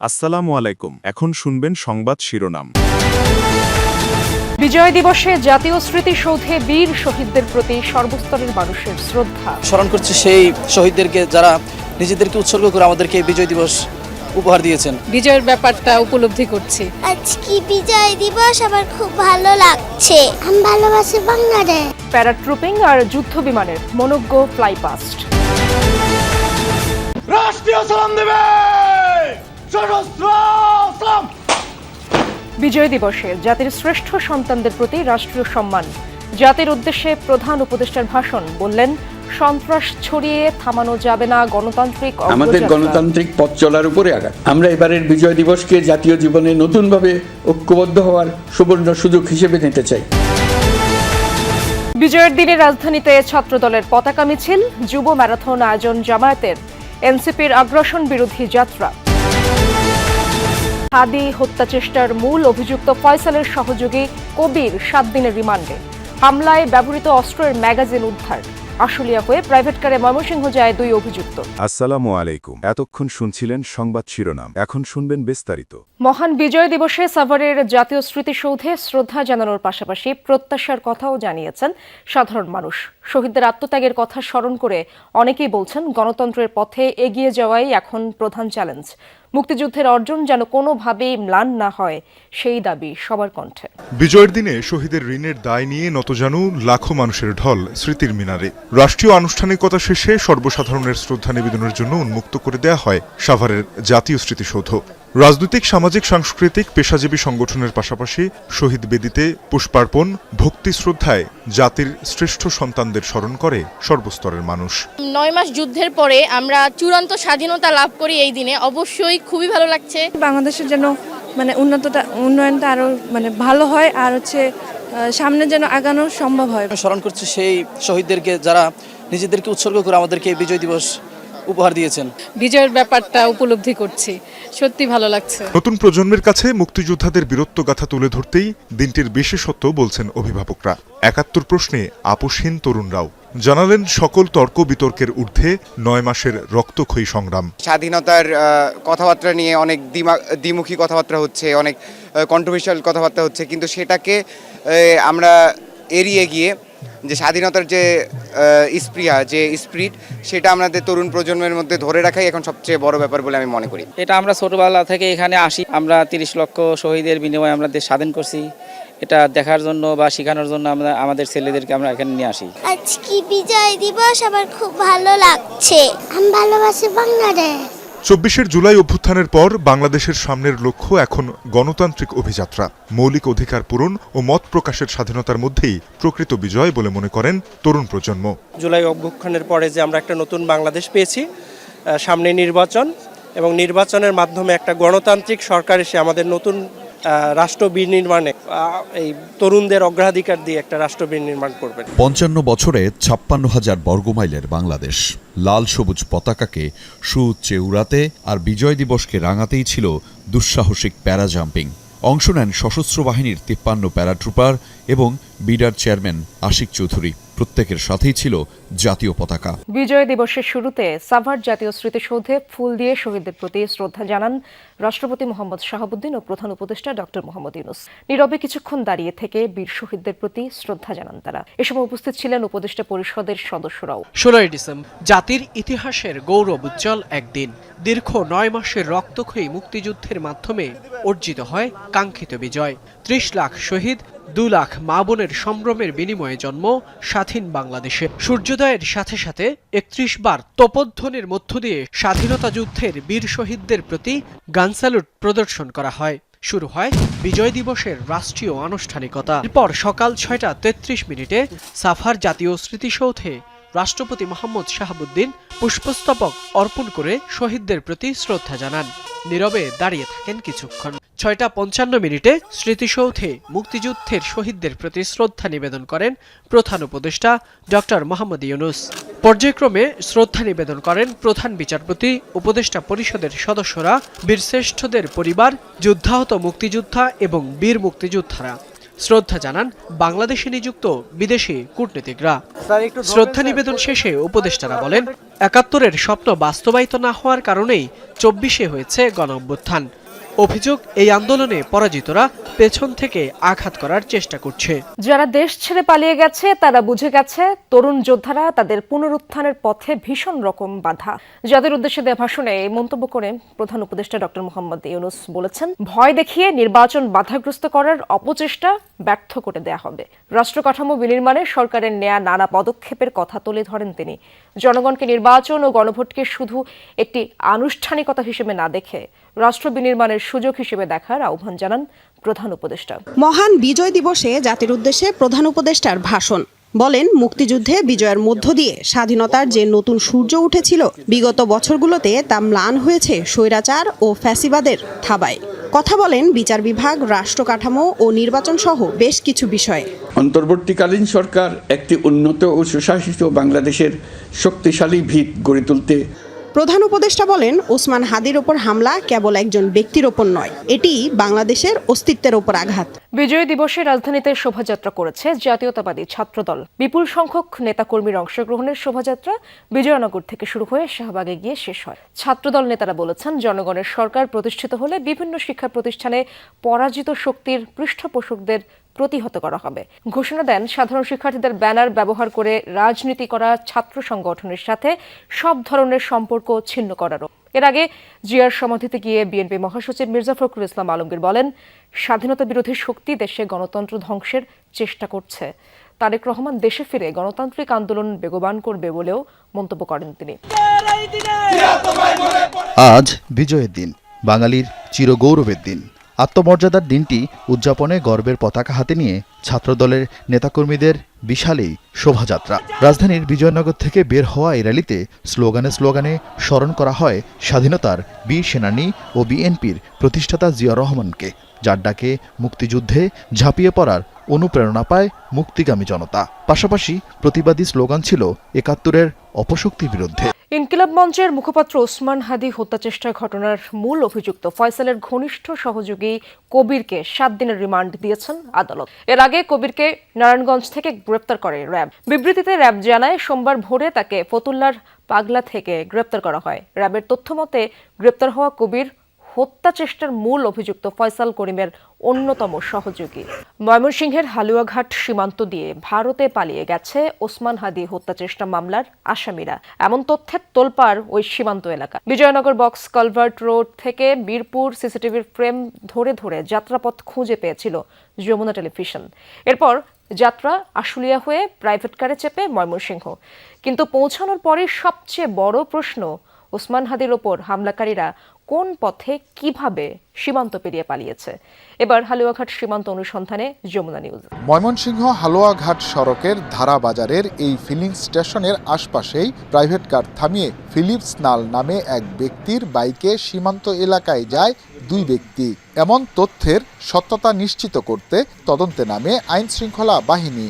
আসসালামু আলাইকুম। এখন শুনবেন সংবাদ শিরোনাম। বিজয় দিবসে জাতীয় স্মৃতিসৌধে বীর শহীদদের প্রতি সর্বস্তরের মানুষের শ্রদ্ধা। স্মরণ করছে সেই শহীদদেরকে যারা নিজেদেরকে উৎসর্গ করে আমাদেরকে বিজয় দিবস উপহার দিয়েছেন। বিজয়ের ব্যাপারটা উপলব্ধি করছি। আজকে বিজয় দিবস আমার খুব ভালো লাগছে। আমি ভালোবাসি বাংলাদেশ। প্যারাট্রুপিং আর যুদ্ধ বিমানের মনোজ্ঞ ফ্লাইপাস্ট। রাষ্ট্রীয় সালাম দেবে সশস্ত্র বিজয় দিবসে জাতির শ্রেষ্ঠ সন্তানদের প্রতি রাষ্ট্রীয় সম্মান। জাতির উদ্দেশ্যে প্রধান উপদেষ্টার ভাষণ বললেন সন্ত্রাস ছড়িয়ে থামানো যাবে না গণতান্ত্রিক আমাদের গণতান্ত্রিক পথ চলার উপরে আঘাত। আমরা এবারের বিজয় দিবসকে জাতীয় জীবনে নতুনভাবে ঐক্যবদ্ধ হওয়ার সুবর্ণ সুযোগ হিসেবে নিতে চাই। বিজয়ের দিনে রাজধানীতে ছাত্রদলের পতাকা মিছিল যুব ম্যারাথন আয়োজন জামায়াতের। এনসিপির আগ্রাসন বিরোধী যাত্রা। হাদি হত্যা চেষ্টার মূল অভিযুক্ত ফয়সালের সহযোগী কবির সাত দিনের রিমান্ডে। হামলায় ব্যবহৃত অস্ত্রের ম্যাগাজিন উদ্ধার। আশুলিয়া হয়ে প্রাইভেট কারে ময়মনসিংহ যায় দুই অভিযুক্ত। আসসালামু আলাইকুম। এতক্ষণ শুনছিলেন সংবাদ শিরোনাম। এখন শুনবেন বিস্তারিত। মহান বিজয় দিবসে সাভারের জাতীয় স্মৃতিসৌধে শ্রদ্ধা জানানোর পাশাপাশি প্রত্যাশার কথাও জানিয়েছেন সাধারণ মানুষ। শহীদদের আত্মত্যাগের কথা স্মরণ করে অনেকেই বলছেন গণতন্ত্রের পথে এগিয়ে যাওয়াই এখন প্রধান চ্যালেঞ্জ। মুক্তিযুদ্ধের অর্জন যেন কোনোভাবেই ম্লান না হয়, সেই দাবি সবার কণ্ঠে। বিজয়ের দিনে শহীদের ঋণের দায় নিয়ে নত নতজানু লাখো মানুষের ঢল স্মৃতির মিনারে। রাষ্ট্রীয় আনুষ্ঠানিকতা শেষে সর্বসাধারণের শ্রদ্ধা নিবেদনের জন্য উন্মুক্ত করে দেয়া হয় সাভারের জাতীয় স্মৃতিসৌধ। রাজনৈতিক সামাজিক সাংস্কৃতিক পেশাজীবী সংগঠনের পাশাপাশি শহীদ বেদিতে পুষ্পার্পণ ভক্তি শ্রদ্ধায় জাতির শ্রেষ্ঠ সন্তানদের স্মরণ করে সর্বস্তরের মানুষ। নয় মাস যুদ্ধের পরে আমরা চূড়ান্ত স্বাধীনতা লাভ করি এই দিনে। অবশ্যই খুবই ভালো লাগছে। বাংলাদেশের যেন মানে উন্নতটা উন্নয়নটা আরও মানে ভালো হয় আর হচ্ছে সামনে যেন আগানো সম্ভব হয়। স্মরণ করছি সেই শহীদদেরকে যারা নিজেদেরকে উৎসর্গ করে আমাদেরকে বিজয় দিবস উপহার দিয়েছেন। বিজয়ের ব্যাপারটা উপলব্ধি করছি। সত্যি ভালো লাগছে। নতুন প্রজন্মের কাছে মুক্তিযোদ্ধাদের বীরত্ব গাথা তুলে ধরতেই দিনটির বিশেষত্ব বলছেন অভিভাবকরা। একাত্তর প্রশ্নে আপোষহীন তরুণরাও জানালেন সকল তর্ক বিতর্কের ঊর্ধ্বে নয় মাসের রক্তক্ষয়ী সংগ্রাম। স্বাধীনতার কথাবার্তা নিয়ে অনেক দ্বিমা- দ্বিমুখী কথাবার্তা হচ্ছে অনেক কন্ট্রোভার্সিয়াল কথাবার্তা হচ্ছে কিন্তু সেটাকে আমরা এড়িয়ে গিয়ে যে স্বাধীনতার যে স্প্রিয়া যে স্পিরিট সেটা আমাদের তরুণ প্রজন্মের মধ্যে ধরে রাখাই এখন সবচেয়ে বড় ব্যাপার বলে আমি মনে করি। এটা আমরা ছোটবেলা থেকে এখানে আসি। আমরা তিরিশ লক্ষ শহীদের বিনিময়ে আমরা দেশ স্বাধীন করছি। এটা দেখার জন্য বা শেখানোর জন্য আমরা আমাদের ছেলেদেরকে আমরা এখানে নিয়ে আসি। আজকে বিজয় দিবস আমার খুব ভালো লাগছে। আমি ভালোবাসি বাংলাদেশ। চব্বিশের জুলাই অভ্যুত্থানের পর বাংলাদেশের সামনের লক্ষ্য এখন গণতান্ত্রিক অভিযাত্রা। মৌলিক অধিকার পূরণ ও মত প্রকাশের স্বাধীনতার মধ্যেই প্রকৃত বিজয় বলে মনে করেন তরুণ প্রজন্ম। জুলাই অভ্যুত্থানের পরে যে আমরা একটা নতুন বাংলাদেশ পেয়েছি সামনে নির্বাচন এবং নির্বাচনের মাধ্যমে একটা গণতান্ত্রিক সরকার এসে আমাদের নতুন রাষ্ট্র বিনির্মাণে এই তরুণদের অগ্রাধিকার দিয়ে একটা রাষ্ট্র বিনির্মাণ করবেন। পঞ্চান্ন বছরে ছাপ্পান্ন হাজার বর্গমাইলের বাংলাদেশ। লাল সবুজ পতাকাকে সুউচ্চে উড়াতে আর বিজয় দিবসকে রাঙাতেই ছিল দুঃসাহসিক প্যারা জাম্পিং অংশ নেন সশস্ত্র বাহিনীর তিপ্পান্ন প্যারাট্রুপার এবং বিডার চেয়ারম্যান আশিক চৌধুরী। প্রত্যেকের সাথেই ছিল জাতীয় পতাকা। বিজয় দিবসের শুরুতে সাভার জাতীয় স্মৃতিসৌধে ফুল দিয়ে শহীদদের প্রতি শ্রদ্ধা জানান রাষ্ট্রপতি মোহাম্মদ শাহাবুদ্দিন ও প্রধান উপদেষ্টা ডক্টর মোহাম্মদ ইউনুস। নীরবে কিছুক্ষণ দাঁড়িয়ে থেকে বীর শহীদদের প্রতি শ্রদ্ধা জানান তারা। এ সময় উপস্থিত ছিলেন উপদেষ্টা পরিষদের সদস্যরাও। ষোলোই ডিসেম্বর জাতির ইতিহাসের গৌরব উজ্জ্বল একদিন। দীর্ঘ নয় মাসের রক্তক্ষয়ী মুক্তিযুদ্ধের মাধ্যমে অর্জিত হয় কাঙ্ক্ষিত বিজয়। ত্রিশ লাখ শহীদ দু লাখ মা বোনের সম্ভ্রমের বিনিময়ে জন্ম স্বাধীন বাংলাদেশে। সূর্যোদয়ের সাথে সাথে একত্রিশ বার তোপধ্বনির মধ্য দিয়ে স্বাধীনতা যুদ্ধের বীর শহীদদের প্রতি গান স্যালুট প্রদর্শন করা হয়। শুরু হয় বিজয় দিবসের রাষ্ট্রীয় আনুষ্ঠানিকতা। এরপর সকাল ছয়টা তেত্রিশ মিনিটে সাফার জাতীয় স্মৃতিসৌধে রাষ্ট্রপতি মোহাম্মদ শাহাবুদ্দিন পুষ্পস্তবক অর্পণ করে শহীদদের প্রতি শ্রদ্ধা জানান। নীরবে দাঁড়িয়ে থাকেন কিছুক্ষণ। ছয়টা পঞ্চান্ন মিনিটে স্মৃতিসৌধে মুক্তিযুদ্ধের শহীদদের প্রতি শ্রদ্ধা নিবেদন করেন প্রধান উপদেষ্টা ডক্টর মোহাম্মদ ইউনুস। পর্যায়ক্রমে শ্রদ্ধা নিবেদন করেন প্রধান বিচারপতি, উপদেষ্টা পরিষদের সদস্যরা বীরশ্রেষ্ঠদের পরিবার, যুদ্ধাহত মুক্তিযোদ্ধা এবং বীর মুক্তিযোদ্ধারা। শ্রদ্ধা জানান বাংলাদেশে নিযুক্ত বিদেশি কূটনীতিকরা। শ্রদ্ধা নিবেদন শেষে উপদেষ্টারা বলেন, একাত্তরের স্বপ্ন বাস্তবায়িত না হওয়ার কারণেই চব্বিশে হয়েছে গণ অভ্যুত্থান অভিযোগ, এই আন্দোলনে পরাজিতরা পেছন থেকে আঘাত করার চেষ্টা করছে। যারা দেশ ছেড়ে পালিয়ে গেছে, তারা বুঝে গেছে তরুণ যোদ্ধারা তাদের পুনরুত্থানের পথে ভীষণ রকম বাধা। যাদের উদ্দেশ্যে দেওয়া ভাষণে এই মন্তব্য করে প্রধান উপদেষ্টা ডক্টর মোহাম্মদ ইউনুস বলেছেন, ভয় দেখিয়ে নির্বাচন বাধাগ্রস্ত করার অপচেষ্টা ব্যর্থ করে দেয়া হবে। রাষ্ট্র কাঠামো বিনির্মাণে সরকারের নেয়া নানা পদক্ষেপের কথা তুলে ধরেন তিনি। জনগণকে নির্বাচন ও গণভোটকে শুধু একটি আনুষ্ঠানিকতা হিসেবে না দেখে রাষ্ট্র বিনির্মাণের সুযোগ হিসেবে দেখার আহ্বান জানান প্রধান উপদেষ্টা। মহান বিজয় দিবসে জাতির উদ্দেশ্যে প্রধান উপদেষ্টার ভাষণ। বলেন মুক্তিযুদ্ধে বিজয়ের মধ্য দিয়ে স্বাধীনতার যে নতুন সূর্য উঠেছিল বিগত বছরগুলোতে তা ম্লান হয়েছে স্বৈরাচার ও ফ্যাসিবাদের থাবায়। কথা বলেন বিচার বিভাগ রাষ্ট্র কাঠামো ও নির্বাচন সহ বেশ কিছু বিষয়ে। অন্তর্বর্তীকালীন সরকার একটি উন্নত ও সুশাসিত বাংলাদেশের শক্তিশালী ভিত গড়ে তুলতে প্রধান উপদেষ্টা বলেন, ওসমান হাদির ওপর হামলা কেবল একজন ব্যক্তির ওপর নয়, এটি বাংলাদেশের অস্তিত্বের ওপর আঘাত। বিজয় দিবসে রাজধানীতে শোভাযাত্রা করেছে জাতীয়তাবাদী ছাত্রদল। বিপুল সংখ্যক নেতাকর্মীর অংশগ্রহণের শোভাযাত্রা বিজয়নগর থেকে শুরু হয়ে শাহবাগে গিয়ে শেষ হয়। ছাত্রদল নেতারা বলেছেন, জনগণের সরকার প্রতিষ্ঠিত হলে বিভিন্ন শিক্ষা প্রতিষ্ঠানে পরাজিত শক্তির পৃষ্ঠপোষকদের প্রতিহত করা হবে। ঘোষণা দেন সাধারণ শিক্ষার্থীদের ব্যানার ব্যবহার করে রাজনীতি করা ছাত্র সংগঠনের সাথে সব ধরনের সম্পর্ক ছিন্ন করারও। এর আগে জিয়ার সমাধিতে গিয়ে বিএনপি মহাসচিব মির্জা ফখরুল ইসলাম আলমগীর বলেন, স্বাধীনতা বিরোধী শক্তি দেশে গণতন্ত্র ধ্বংসের চেষ্টা করছে। তারেক রহমান দেশে ফিরে গণতান্ত্রিক আন্দোলন বেগবান করবে বলেও মন্তব্য করেন তিনি। আজ বিজয়ের দিন, বাঙালির চিরগৌরবের দিন। আত্মমর্যাদার দিনটি উদযাপনে গর্বের পতাকা হাতে নিয়ে ছাত্রদলের নেতাকর্মীদের বিশালেই শোভাযাত্রা। রাজধানীর বিজয়নগর থেকে বের হওয়া এই র্যালিতে স্লোগানে স্লোগানে স্মরণ করা হয় স্বাধীনতার বীর সেনানী ও বিএনপির প্রতিষ্ঠাতা জিয়া রহমানকে। যার ডাকে মুক্তিযুদ্ধে ঝাঁপিয়ে পড়ার অনুপ্রেরণা পায় মুক্তিগামী জনতা। পাশাপাশি প্রতিবাদী স্লোগান ছিল একাত্তরের অপশক্তির বিরুদ্ধে। ইনকিলাব মঞ্চের মুখপাত্র ওসমান হাদি হত্যাচেষ্টা ঘটনার মূল অভিযুক্ত ফয়সালের ঘনিষ্ঠ সহযোগী কবিরকে সাত দিনের রিমান্ড দিয়েছেন আদালত। এর আগে কবিরকে নারায়ণগঞ্জ থেকে গ্রেপ্তার করে র্যাব। বিবৃতিতে র্যাব জানায়, সোমবার ভোরে তাকে ফতুল্লার পাগলা থেকে গ্রেপ্তার করা হয়। র্যাবের তথ্য মতে গ্রেপ্তার হওয়া কবির হত্যা চেষ্টার মূল অভিযুক্ত ফয়সাল করিমের অন্যতম সহযোগী। ময়মনসিংহের হালুয়াঘাট সীমান্ত দিয়ে ভারতে পালিয়ে গেছে ওসমান হাদি হত্যা চেষ্টা মামলার আসামিরা। এমন তথ্যের তোলপাড় ওই সীমান্ত এলাকা। বিজয়নগর বক্স, কলভার্ট রোড থেকে বীরপুর সিসিটিভির ফ্রেম ধরে ধরে যাত্রাপথ খুঁজে পেয়েছিল যমুনা টেলিভিশন। এরপর যাত্রা আশুলিয়া হয়ে প্রাইভেট কারে চেপে ময়মনসিংহ। কিন্তু পৌঁছানোর পরে সবচেয়ে বড় প্রশ্ন, ওসমান হাদির ওপর হামলাকারীরা কোন পথে কীভাবে সীমান্ত পেরিয়ে পালিয়েছে? এবার হালুয়াঘাট সীমান্ত অনুসন্ধানে যমুনা নিউজ। ময়মনসিংহ হালুয়াঘাট সড়কের ধারা বাজারের এই ফিলিং স্টেশনের আশপাশেই প্রাইভেট কার থামিয়ে ফিলিপস নাল নামে এক ব্যক্তির বাইকে সীমান্ত এলাকায় যায় দুই ব্যক্তি। এমন তথ্যের সত্যতা নিশ্চিত করতে তদন্তে নামে আইন শৃঙ্খলা বাহিনী।